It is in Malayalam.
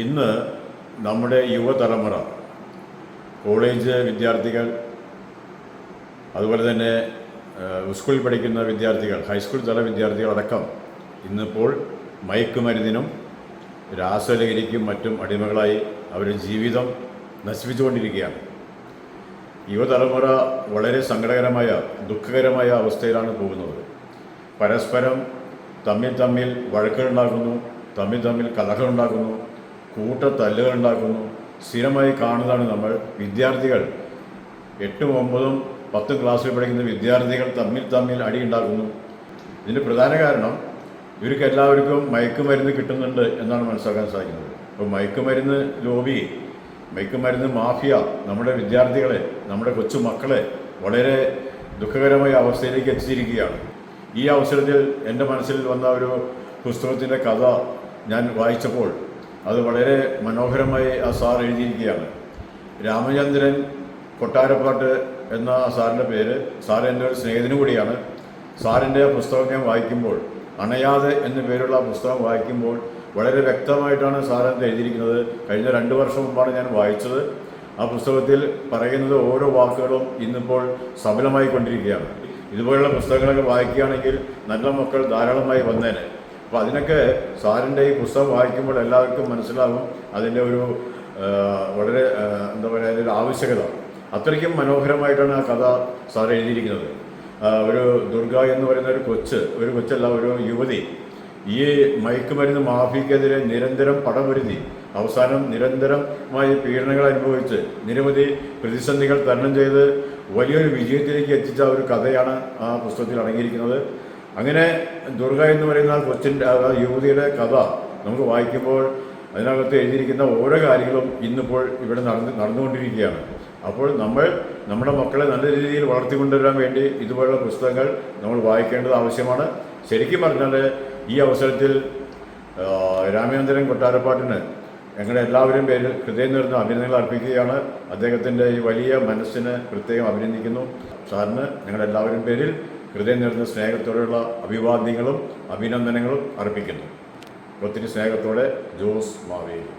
ഇന്ന് നമ്മുടെ യുവതലമുറ കോളേജ് വിദ്യാർത്ഥികൾ അതുപോലെ തന്നെ സ്കൂളിൽ പഠിക്കുന്ന വിദ്യാർത്ഥികൾ ഹൈസ്കൂൾ തല വിദ്യാർത്ഥികളടക്കം ഇന്നിപ്പോൾ മയക്കുമരുന്നിനും രാസലഹരിക്കും മറ്റും അടിമകളായി അവരുടെ ജീവിതം നശിപ്പിച്ചുകൊണ്ടിരിക്കുകയാണ്. യുവതലമുറ വളരെ സങ്കടകരമായ ദുഃഖകരമായ അവസ്ഥയിലാണ് പോകുന്നത്. പരസ്പരം തമ്മിൽ തമ്മിൽ വഴക്കുകളുണ്ടാക്കുന്നു തമ്മിൽ തമ്മിൽ കലഹങ്ങളുണ്ടാക്കുന്നു കൂട്ട തല്ലുകൾ ഉണ്ടാക്കുന്നു സ്ഥിരമായി കാണുന്നതാണ് നമ്മൾ വിദ്യാർത്ഥികൾ. എട്ടും ഒമ്പതും പത്തും ക്ലാസ്സിൽ പഠിക്കുന്ന വിദ്യാർത്ഥികൾ തമ്മിൽ തമ്മിൽ അടി ഉണ്ടാക്കുന്നു ഇതിന്റെ പ്രധാന കാരണം ഇവർക്ക് എല്ലാവർക്കും മയക്കുമരുന്ന് കിട്ടുന്നുണ്ട് എന്നാണ് മനസ്സിലാക്കാൻ സാധിക്കുന്നത്. അപ്പോൾ മയക്കുമരുന്ന് ലോബി മയക്കുമരുന്ന് മാഫിയ നമ്മുടെ വിദ്യാർത്ഥികളെ നമ്മുടെ കൊച്ചു മക്കളെ വളരെ ദുഃഖകരമായ അവസ്ഥയിലേക്ക് എത്തിച്ചിരിക്കുകയാണ്. ഈ അവസരത്തിൽ എന്റെ മനസ്സിൽ വന്ന ഒരു പുസ്തകത്തിന്റെ കഥ ഞാൻ വായിച്ചപ്പോൾ അത് വളരെ മനോഹരമായി ആ സാർ എഴുതിയിരിക്കുകയാണ്. രാമചന്ദ്രൻ കൊട്ടാരപ്പാട്ട് എന്ന ആ സാറിന്റെ പേര് സാർ എന്റെ ഒരു സ്നേഹിതനും കൂടിയാണ്. സാറിന്റെ പുസ്തകം ഞാൻ വായിക്കുമ്പോൾ അണയാതെ എന്ന പേരുള്ള പുസ്തകം വായിക്കുമ്പോൾ വളരെ വ്യക്തമായിട്ടാണ് സാർ അത് എഴുതിയിരിക്കുന്നത്. കഴിഞ്ഞ രണ്ട് വർഷം മുമ്പാണ് ഞാൻ വായിച്ചത്. ആ പുസ്തകത്തിൽ പറയുന്നത് ഓരോ വാക്കുകളും ഇന്നിപ്പോൾ സഫലമായി കൊണ്ടിരിക്കുകയാണ്. ഇതുപോലുള്ള പുസ്തകങ്ങളൊക്കെ വായിക്കുകയാണെങ്കിൽ നല്ല മക്കൾ ധാരാളമായി വന്നേനെ. അപ്പോൾ അതിനൊക്കെ സാറിന്റെ ഈ പുസ്തകം വായിക്കുമ്പോൾ എല്ലാവർക്കും മനസ്സിലാകും അതിന്റെ ഒരു വളരെ എന്താ പറയുക അതിന്റെ ആവശ്യകത. അത്രയ്ക്കും മനോഹരമായിട്ടാണ് ആ കഥ സാർ എഴുതിയിരിക്കുന്നത്. ഒരു ദുർഗ എന്ന് പറയുന്ന ഒരു കൊച്ച് ഒരു കൊച്ചല്ല ഒരു യുവതി ഈ മയക്കുമരുന്ന് മാഫിക്കെതിരെ നിരന്തരം പടമൊരുതി അവസാനം നിരന്തരമായി പീഡനങ്ങൾ അനുഭവിച്ച് നിരവധി പ്രതിസന്ധികൾ തരണം ചെയ്ത് വലിയൊരു വിജയത്തിലേക്ക് എത്തിച്ച ഒരു കഥയാണ് ആ പുസ്തകത്തിൽ അടങ്ങിയിരിക്കുന്നത്. അങ്ങനെ ദുർഗ എന്ന് പറയുന്ന കൊച്ചിന്റെ യുവതിയുടെ കഥ നമുക്ക് വായിക്കുമ്പോൾ അതിനകത്ത് എഴുതിയിരിക്കുന്ന ഓരോ കാര്യങ്ങളും ഇന്നിപ്പോൾ ഇവിടെ നടന്ന് നടന്നുകൊണ്ടിരിക്കുകയാണ്. അപ്പോൾ നമ്മൾ നമ്മുടെ മക്കളെ നല്ല രീതിയിൽ വളർത്തിക്കൊണ്ടുവരാൻ വേണ്ടി ഇതുപോലുള്ള പുസ്തകങ്ങൾ നമ്മൾ വായിക്കേണ്ടത് ആവശ്യമാണ്. ശരിക്കും പറഞ്ഞാൽ ഈ അവസരത്തിൽ രാമേന്ദ്രൻ കൊട്ടാരപ്പാട്ടിന് ഞങ്ങളുടെ എല്ലാവരും പേരിൽ ഹൃദയം നിറഞ്ഞ അഭിനന്ദനങ്ങൾ അർപ്പിക്കുകയാണ്. അദ്ദേഹത്തിന്റെ ഈ വലിയ മനസ്സിന് പ്രത്യേകം അഭിനന്ദിക്കുന്നു. സാറിന് ഞങ്ങളുടെ എല്ലാവരും പേരിൽ ഹൃദയം നിറഞ്ഞ സ്നേഹത്തോടെയുള്ള അഭിവാദ്യങ്ങളും അഭിനന്ദനങ്ങളും അർപ്പിക്കുന്നു. ഒത്തിരി സ്നേഹത്തോടെ ജോസ് മാവേലി.